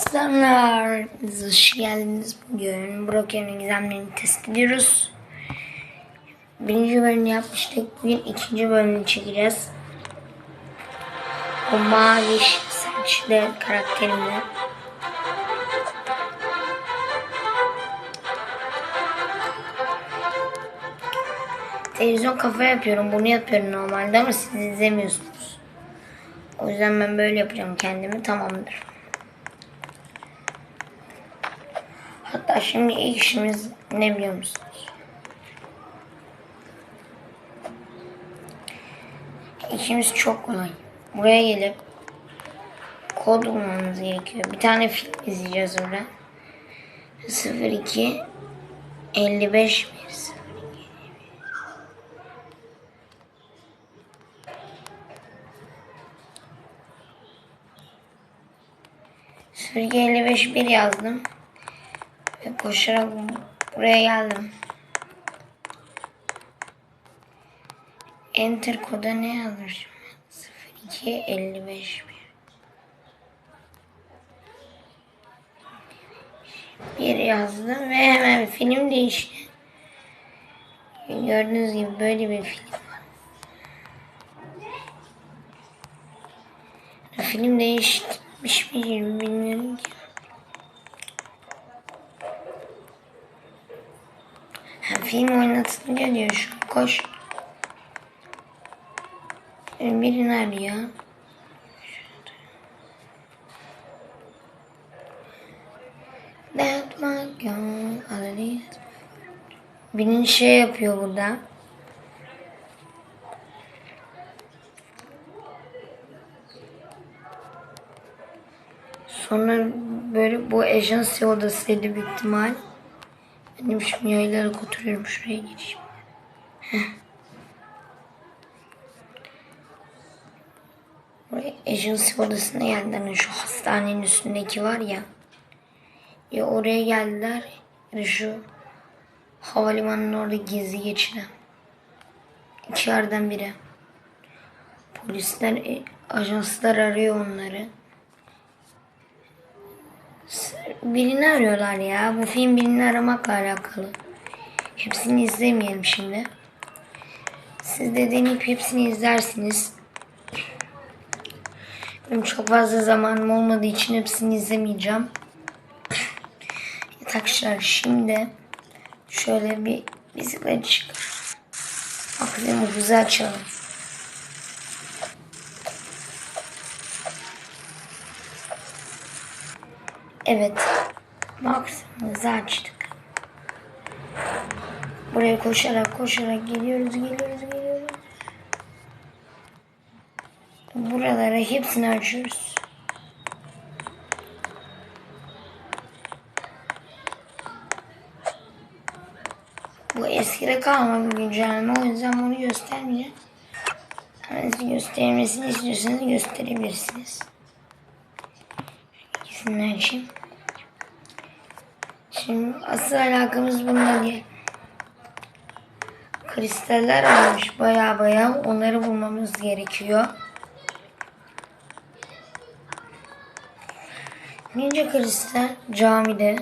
Selamlar. Hoş geldiniz. Bugün Brokerin gizemlerini test ediyoruz. Birinci bölümünü yapmıştık. Bugün ikinci bölümünü çekeceğiz. O mavi saçlı karakterimle. Televizyon kafa yapıyorum. Bunu yapıyorum normalde ama siz izlemiyorsunuz. O yüzden ben böyle yapacağım kendimi. Tamamdır. Hatta şimdi ilk işimiz ne biliyor musunuz? İşimiz çok kolay. Buraya gelip kod bulmamız gerekiyor. Bir tane film izleyeceğiz orada. 02 55 1 02 55 1 yazdım. Koşarak buraya geldim. Enter koda ne yazmışım? 02 55 1 Bir yazdım ve hemen film değişti. Gördüğünüz gibi böyle bir film var. Film değişmiş mi bilmiyorum ki. Ha, film oynatılıyor diyor şu. Koş. Birini arıyor. Birini şey yapıyor burada. Sonra böyle bu ajansi odasıydı büyük ihtimal. Benim şimdi yaylarak oturuyorum şuraya geçeyim. Heh. Buraya agency odasına geldiler. Hani şu hastanenin üstündeki var ya. Ya oraya geldiler. Ya şu havalimanının orada gizli geçiren. İki yerden biri. Polisler, e, ajanslar arıyor onları. Birini arıyorlar ya. Bu film birini aramakla alakalı. Hepsini izlemeyelim şimdi. Siz de deneyip hepsini izlersiniz. Benim çok fazla zamanım olmadığı için hepsini izlemeyeceğim. Yatakçılar şimdi şöyle bir bisiklet çıkar. Bakalım güzel açalım. Evet. Maksimumuzu açtık. Buraya koşarak koşarak geliyoruz geliyoruz geliyoruz. Buralara hepsini açıyoruz. Bu eskide kalma bir güncelleme o yüzden bunu göstermeyeceğim. Hani göstermesini istiyorsanız gösterebilirsiniz. İkisinden açayım. Şimdi asıl alakamız bununla diye. Kristaller almış baya baya onları bulmamız gerekiyor. Ninja kristal camide.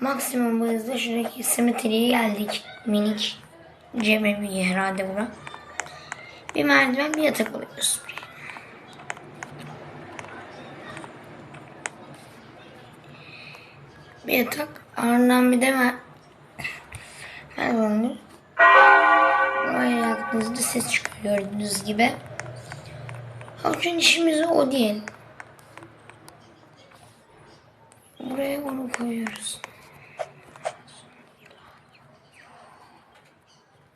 Maksimum hızda şuradaki simetriye geldik. Minik cebe bir herhalde bura. Bir merdiven bir yatak alıyoruz buraya. Bir yatak ardından bir de mer merdivenler. Buraya yaktığınızda ses çıkıyor gördüğünüz gibi. Avucun işimiz o değil. Buraya onu koyuyoruz.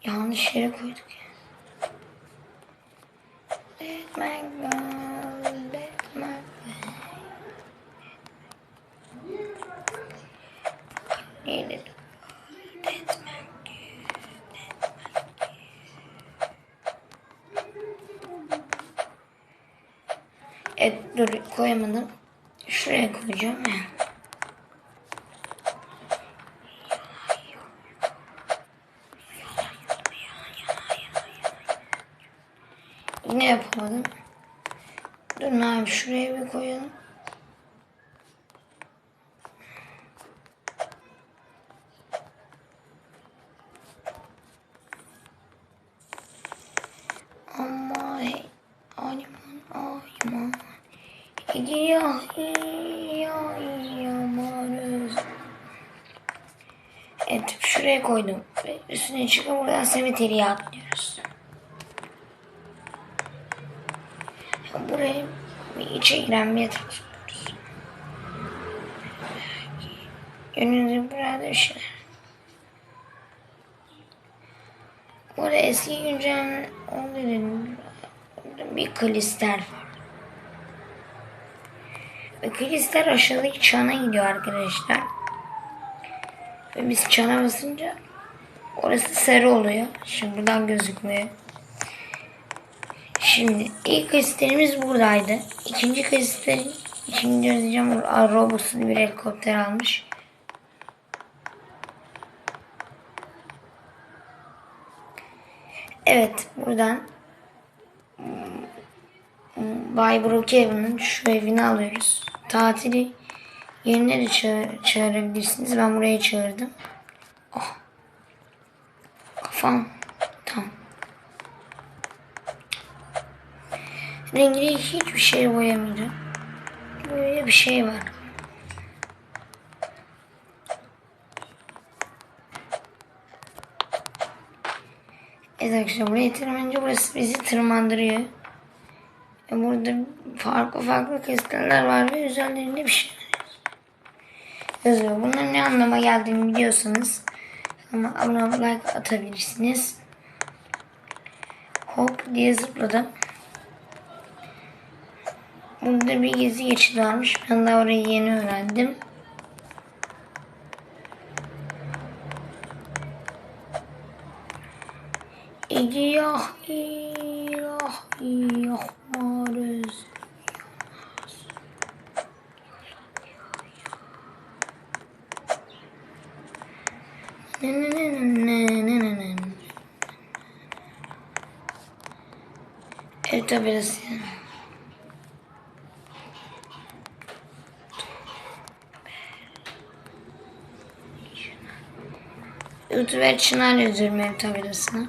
Yanlış yere koyduk ya. Let my go, Evet dur koyamadım. Şuraya koyacağım ya. Yine yapamadım. Dur abi şuraya bir koyalım. Ama hey, aliman ayman. Ya ya yamanız. Evet şuraya koydum. Üstüne çıkıp buradan semeteriye atlıyoruz. Buraya içe giren bir yatak sokuyoruz. Önünüzde burada şeyler. Burada eski güncel dedim. Bir klister var. Ve klister aşağıdaki çana gidiyor arkadaşlar. Ve biz çana basınca orası sarı oluyor. Şimdi buradan gözükmüyor. Şimdi ilk kristalimiz buradaydı. İkinci kristal ikinci gözleyeceğim Robus'un bir helikopter almış. Evet buradan Bay Brookhaven'ın şu evini alıyoruz. Tatili yerine de çağır, çağırabilirsiniz. Ben buraya çağırdım. Oh. Kafam. Tamam. Rengini hiçbir şey boyamayacağım. Böyle bir şey var. Evet arkadaşlar buraya tırmanınca burası bizi tırmandırıyor. E burada farklı farklı kristaller var ve üzerlerinde bir şey yazıyor. Bunların ne anlama geldiğini biliyorsanız ama abone olup like atabilirsiniz. Hop diye zıpladım. Burada bir gezi geçidi varmış. Ben de orayı yeni öğrendim. İyah, iyah, iyah, maruz. Ne ne ne ne ne ne ne. Evet biraz. YouTuber Çınar yazıyorum ev tabelasına.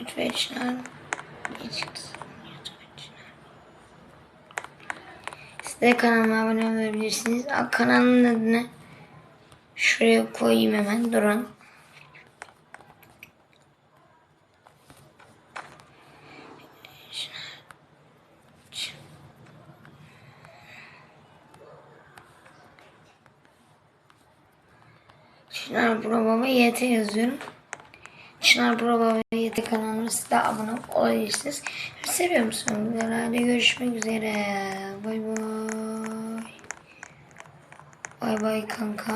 YouTuber Çınar. Siz de kanalıma abone olabilirsiniz. Kanalın adını şuraya koyayım hemen. Durun. Çınar Pro Baba YT yazıyorum. Çınar Pro Baba YT kanalına siz de abone olabilirsiniz. Seviyor musunuz? Herhalde görüşmek üzere. Bay bay. Bay bay kanka.